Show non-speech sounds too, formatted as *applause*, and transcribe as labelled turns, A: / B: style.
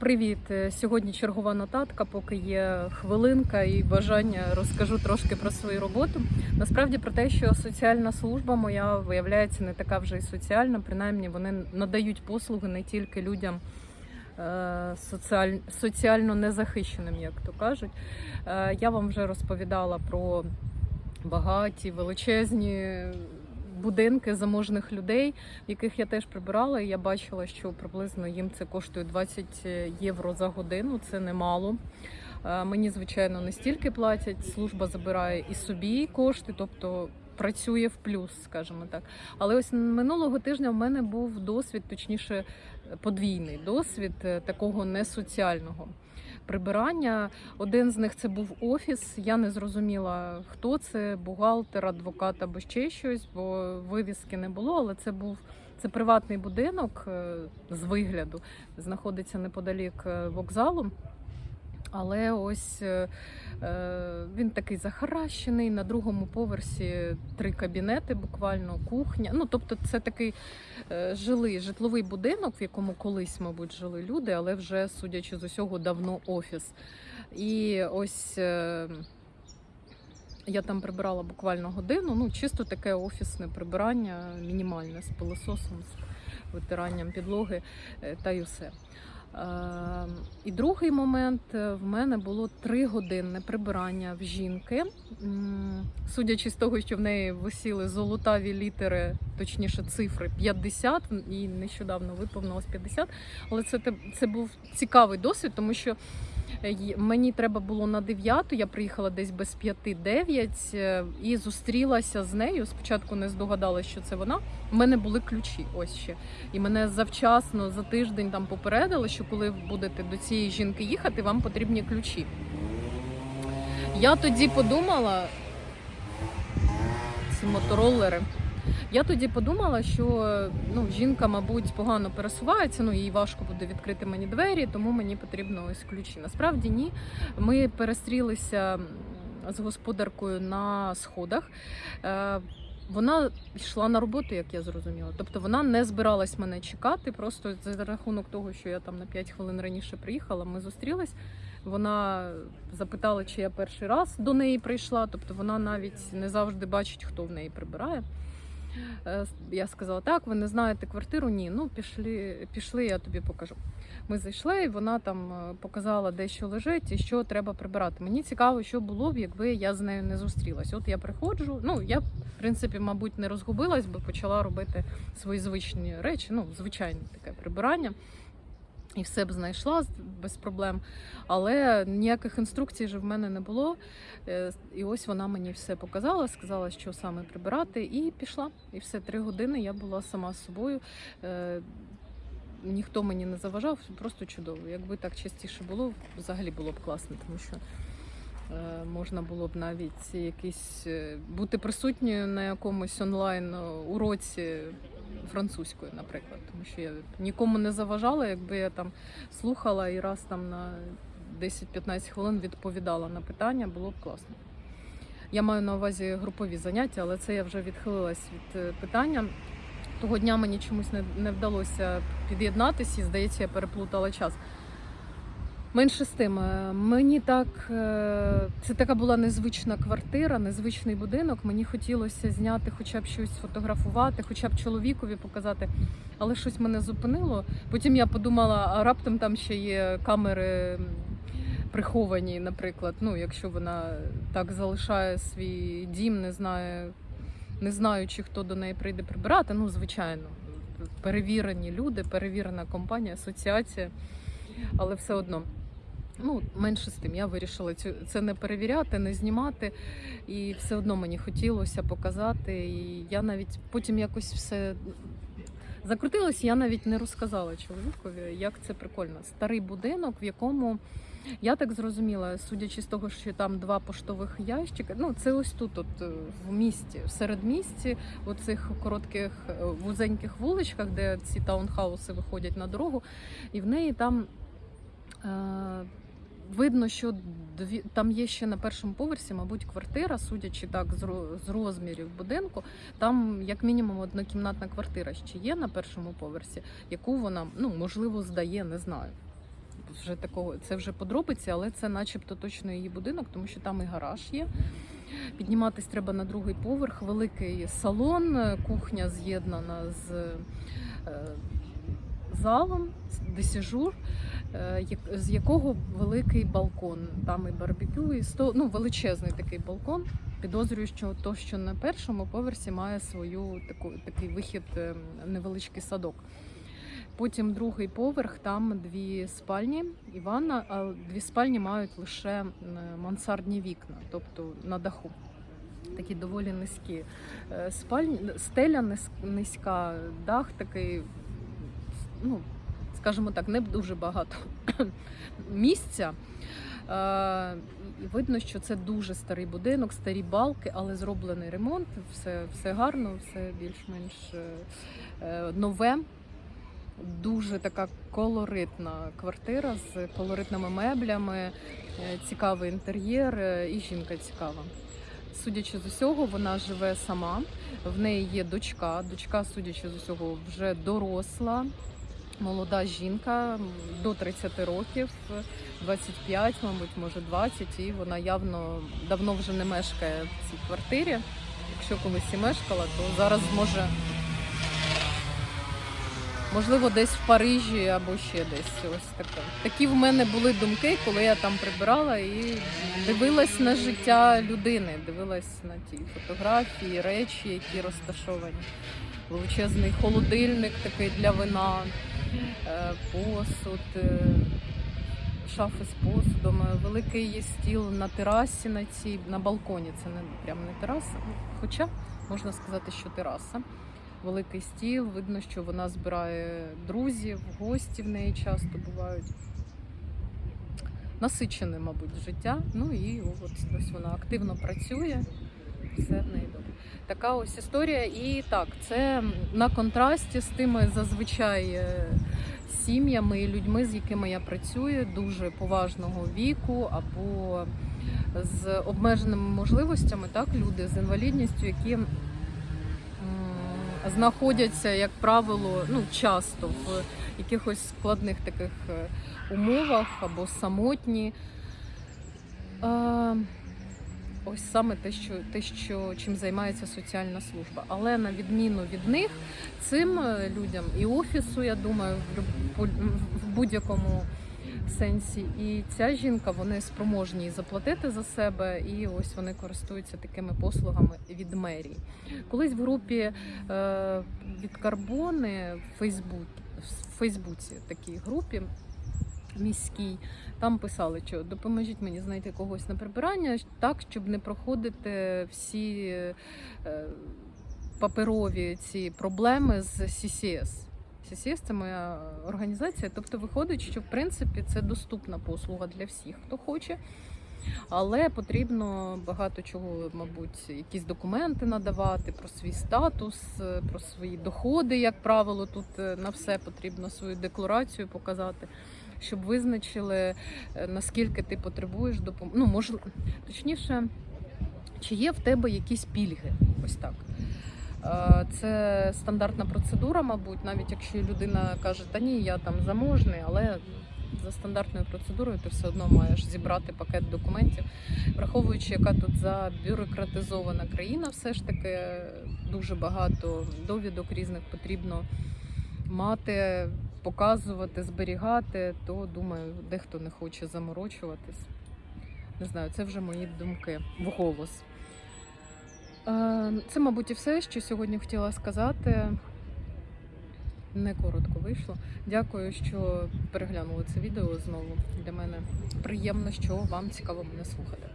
A: Привіт! Е, Сьогодні чергова нотатка, поки є хвилинка і бажання розкажу трошки про свою роботу. Насправді про те, що соціальна служба моя виявляється не така вже й соціальна. Принаймні вони надають послуги не тільки людям е, соціаль... соціально незахищеним, як то кажуть. Е, Я вам вже розповідала про багаті, величезні. Будинки заможних людей, яких я теж прибирала, і я бачила, що приблизно їм це коштує 20 євро за годину. Це немало. Е, Мені, звичайно, не стільки платять. Служба забирає і собі кошти, тобто працює в плюс, скажімо так. Але ось минулого тижня в мене був досвід, точніше, подвійний досвід е, такого несоціального прибирання. Один з них це був офіс. Я не зрозуміла, хто це, бухгалтер, адвокат або ще щось, бо вивіски не було, але це був. Це приватний будинок е, з вигляду, знаходиться неподалік е, вокзалу. Але ось е, е, він такий захаращений. На другому поверсі три кабінети, буквально кухня. Ну тобто, це такий е, жилий житловий будинок, в якому колись, мабуть, жили люди, але вже, судячи з усього, давно офіс. І ось. Е, я там прибирала буквально годину, ну чисто таке офісне прибирання, мінімальне з пилососом, з витиранням підлоги е, та й усе. Е, І другий момент е, в мене було тригодинне прибирання в жінки. Судячи з того, що в неї висіли золотаві літери, точніше цифри 50, і нещодавно виповнилось 50. Але це, це був цікавий досвід, тому що мені треба було на 9, я приїхала десь без 5-9 е, і зустрілася з нею. Спочатку не здогадалася, що це вона. У мене були ключі ось ще. І мене завчасно за тиждень там попередили, що коли будете до цієї жінки їхати, вам потрібні ключі. Я тоді подумала, ці моторолери. Я тоді подумала, що ну, жінка, мабуть, погано пересувається, ну їй важко буде відкрити мені двері, тому мені потрібно ось ключі. Насправді ні. Ми перестрілися з господаркою на сходах. Е, вона йшла на роботу, як я зрозуміла. Тобто вона не збиралась мене чекати. Просто за рахунок того, що я там на 5 хвилин раніше приїхала, ми зустрілись. Вона запитала, чи я перший раз до неї прийшла. Тобто вона навіть не завжди бачить, хто в неї прибирає. Е, Я сказала, так, ви не знаєте квартиру? Ні. Ну, пішли, пішли, я тобі покажу. Ми зайшли, і вона там е, показала, де що лежить і що треба прибирати. Мені цікаво, що було б, якби я з нею не зустрілась. От я приходжу. Ну, я, в принципі, мабуть, не розгубилась, бо почала робити свої звичні речі, ну, звичайне таке прибирання. І все б знайшла без проблем. Але ніяких інструкцій же в мене не було. Е, І ось вона мені все показала, сказала, що саме прибирати, і пішла. І все три години я була сама з собою. Е, Ніхто мені не заважав, просто чудово. Якби так частіше було, взагалі було б класно, тому що е, можна було б навіть якийсь е, бути присутньою на якомусь онлайн уроці французькою, наприклад, тому що я нікому не заважала, якби я там слухала і раз там на 10-15 хвилин відповідала на питання, було б класно. Я маю на увазі групові заняття, але це я вже відхилилась від е, питання. Того дня мені чомусь не, не вдалося під'єднатися, і здається, я переплутала час. Менше з тим, е, мені так е, це така була незвична квартира, незвичний будинок. Мені хотілося зняти, хоча б щось сфотографувати, хоча б чоловікові показати, але щось мене зупинило. Потім я подумала, а раптом там ще є камери приховані, наприклад. Ну, якщо вона так залишає свій дім, не знає, не знаючи, хто до неї прийде прибирати. Ну, звичайно, перевірені люди, перевірена компанія, асоціація, але все одно. Ну, менше з тим, я вирішила це не перевіряти, не знімати, і все одно мені хотілося показати. І я навіть потім якось все закрутилось, я навіть не розказала чоловікові, як це прикольно. Старий будинок, в якому я так зрозуміла, судячи з того, що там два поштових ящика, ну це ось тут, от е, в місті, в середмісті, у цих коротких е, вузеньких вуличках, де ці таунхауси виходять на дорогу, і в неї там. Видно, що дві там є ще на першому поверсі, мабуть, квартира, судячи так з ро- з розмірів будинку. Там як мінімум однокімнатна квартира ще є на першому поверсі, яку вона ну можливо здає, не знаю. вже такого, це вже подробиці, але це начебто точно її будинок, тому що там і гараж є. Підніматись треба на другий поверх, великий салон, кухня з'єднана з е, залом, де сіжур, як- з якого великий балкон. Там і барбекю, і сто, ну, величезний такий балкон. Підозрюю, що то, що на першому поверсі має свою таку такий вихід, е, невеличкий садок. Потім другий поверх, там дві спальні і ванна, а дві спальні мають лише е, мансардні вікна, тобто на даху. Такі доволі низькі е, спальні, стеля низька, дах такий, ну, скажімо так, не дуже багато *clears throat* місця. Е, видно, що це дуже старий будинок, старі балки, але зроблений ремонт, все, все гарно, все більш-менш е, е, нове. Дуже така колоритна квартира з колоритними меблями, цікавий інтер'єр і жінка цікава. Судячи з усього, вона живе сама. В неї є дочка. Дочка, судячи з усього, вже доросла, молода жінка до 30 років, 25, мабуть, може 20, і вона явно давно вже не мешкає в цій квартирі. Якщо колись і мешкала, то зараз може Можливо, десь в Парижі або ще десь. Ось таке. Такі в мене були думки, коли я там прибирала і дивилась на життя людини, дивилась на ті фотографії, речі, які розташовані. Величезний холодильник такий для вина, е, посуд, е, шафи з посудом, е, великий є стіл на терасі на цій, на балконі. Це не прям не тераса, хоча можна сказати, що тераса великий стіл. Видно, що вона збирає друзів, гості в неї часто бувають. Насичене, мабуть, життя. Ну і от ось вона активно працює. Все в неї добре. Така ось історія. І так, це на контрасті з тими зазвичай е, сім'ями і людьми, з якими я працюю, дуже поважного віку або з обмеженими можливостями, так, люди з інвалідністю, які знаходяться, як правило, ну часто в якихось складних таких е, умовах або самотні. Е, Ось саме те, що те, що чим займається соціальна служба. Але на відміну від них, цим е, людям і офісу, я думаю, в, будь-якому сенсі. І ця жінка вони спроможні заплатити за себе, і ось вони користуються такими послугами від мерії. Колись в групі е, від Карбони в Фейсбук, в Фейсбуці такій групі міській. Там писали, що допоможіть мені знайти когось на прибирання, так, щоб не проходити всі е, паперові ці проблеми з CCS. CCS – моя організація. Тобто виходить, що в принципі це доступна послуга для всіх, хто хоче. Але потрібно багато чого, мабуть, якісь документи надавати про свій статус, е, про свої доходи, як правило, тут е, на все потрібно свою декларацію показати, щоб визначили, е, наскільки ти потребуєш допомоги. Ну, можливо, точніше, чи є в тебе якісь пільги? Ось так. Е, Це стандартна процедура, мабуть, навіть якщо людина каже, та ні, я там заможний, але за стандартною процедурою ти все одно маєш зібрати пакет документів, враховуючи, яка тут забюрократизована країна, все ж таки дуже багато довідок різних потрібно мати, показувати, зберігати, то думаю, дехто не хоче заморочуватись. Не знаю, це вже мої думки вголос. Е, Це, мабуть, і все, що сьогодні хотіла сказати. Не коротко вийшло. Дякую, що переглянули це відео знову. Для мене приємно, що вам цікаво мене слухати.